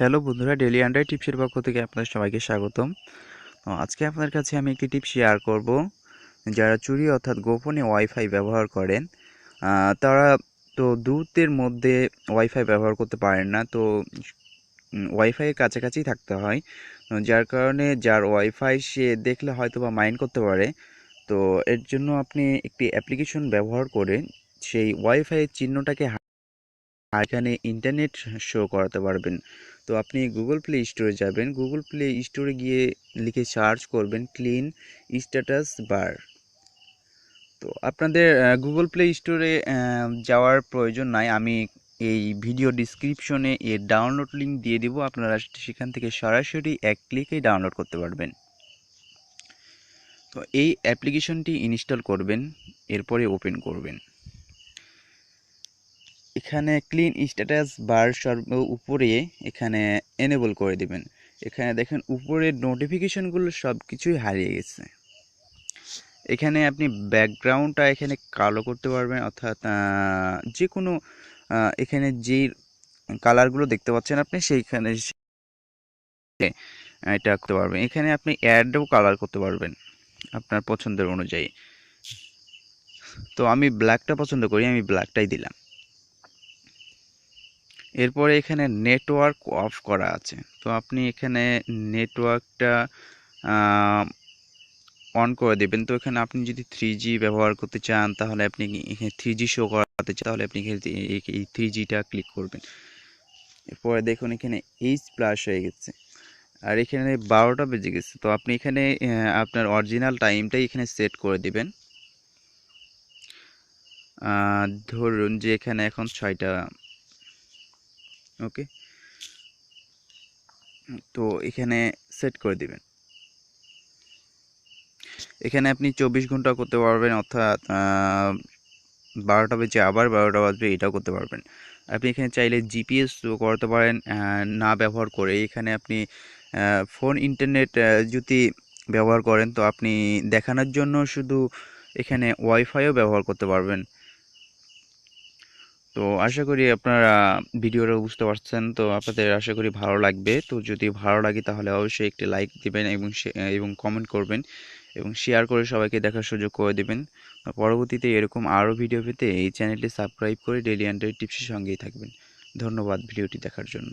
Hello বন্ধুরা daily under টিপসের পক্ষ থেকে আপনাদের সবাইকে স্বাগতম। আজকে আপনার কাছে আমি একটি টিপ শেয়ার করব। যারা চুরি অর্থাৎ গোপনে ওয়াইফাই ব্যবহার করেন তারা তো দূরত্বের মধ্যে ওয়াইফাই ব্যবহার করতে পারেন না। তো ওয়াইফাইয়ের কাছাকাছি থাকতে হয়। যার কারণে যার ওয়াইফাই সে দেখলে হয়তো বা মাইন্ড করতে পারে। তো এর জন্য আপনি একটি অ্যাপ্লিকেশন ব্যবহার করে সেই ওয়াইফাইয়ের চিহ্নটাকে হা- এখানে ইন্টারনেট শো করাতে পারবেন। তো আপনি গুগল প্লে স্টোরে যাবেন। গুগল প্লে স্টোরে গিয়ে লিখে সার্চ করবেন ক্লিন স্ট্যাটাস বার তো আপনাদের গুগল প্লে স্টোরে যাওয়ার প্রয়োজন নাই। আমি এই ভিডিও ডিসক্রিপশনে এর ডাউনলোড লিঙ্ক দিয়ে দিব। আপনারা সেখান থেকে সরাসরি এক ক্লিকেই ডাউনলোড করতে পারবেন। তো এই অ্যাপ্লিকেশনটি ইনস্টল করবেন, এরপরে ওপেন করবেন। এখানে ক্লিন স্ট্যাটাস বার সর্ব উপরে এখানে এনেবল করে দিবেন। এখানে দেখেন উপরের নোটিফিকেশনগুলো সব কিছুই হারিয়ে গেছে। এখানে আপনি ব্যাকগ্রাউন্ডটা এখানে কালো করতে পারবেন, অর্থাৎ যে কোনো এখানে যেই কালারগুলো দেখতে পাচ্ছেন আপনি, সেইখানে এটা করতে পারবেন। এখানে আপনি অ্যাডও কালার করতে পারবেন আপনার পছন্দের অনুযায়ী। তো আমি ব্ল্যাকটা পছন্দ করি, আমি ব্ল্যাকটাই দিলাম। এরপরে এখানে নেটওয়ার্ক অফ করা আছে। তো আপনি এখানে নেটওয়ার্কটা অন করে দেবেন। তো এখানে আপনি যদি থ্রি ব্যবহার করতে চান, তাহলে আপনি এখানে থ্রি শো করাতে চান, তাহলে আপনি এখানে এই- থ্রি জিটা ক্লিক করবেন। এরপরে দেখুন এখানে এইচ প্লাস হয়ে গেছে। আর এখানে বারোটা বেজে গেছে। তো আপনি এখানে আপনার অরিজিনাল টাইমটাই এখানে সেট করে দিবেন। ধরুন যে এখানে এখন ছয়টা ওকে তো এখানে সেট করে দিবেন। এখানে আপনি চব্বিশ ঘণ্টা করতে পারবেন, অর্থাৎ বারোটা বেজে আবার বারোটা বাজবে, এটাও করতে পারবেন। আপনি এখানে চাইলে জিপিএস করতে পারেন না ব্যবহার করে। এখানে আপনি ফোন ইন্টারনেট যদি ব্যবহার করেন, তো আপনি দেখানোর জন্য শুধু এখানে ওয়াইফাইও ব্যবহার করতে পারবেন। তো আশা করি আপনারা ভিডিওটা বুঝতে পারছেন। তো আপনাদের আশা করি ভালো লাগবে। তো যদি ভালো লাগে তাহলে অবশ্যই একটি লাইক দিবেন এবং এবং কমেন্ট করবেন এবং শেয়ার করে সবাইকে দেখার সুযোগ করে দেবেন। পরবর্তীতে এরকম আরও ভিডিও পেতে এই চ্যানেলটি সাবস্ক্রাইব করে ডেলি অ্যান্ড্রয়েড টিপসের সঙ্গেই থাকবেন। ধন্যবাদ ভিডিওটি দেখার জন্য।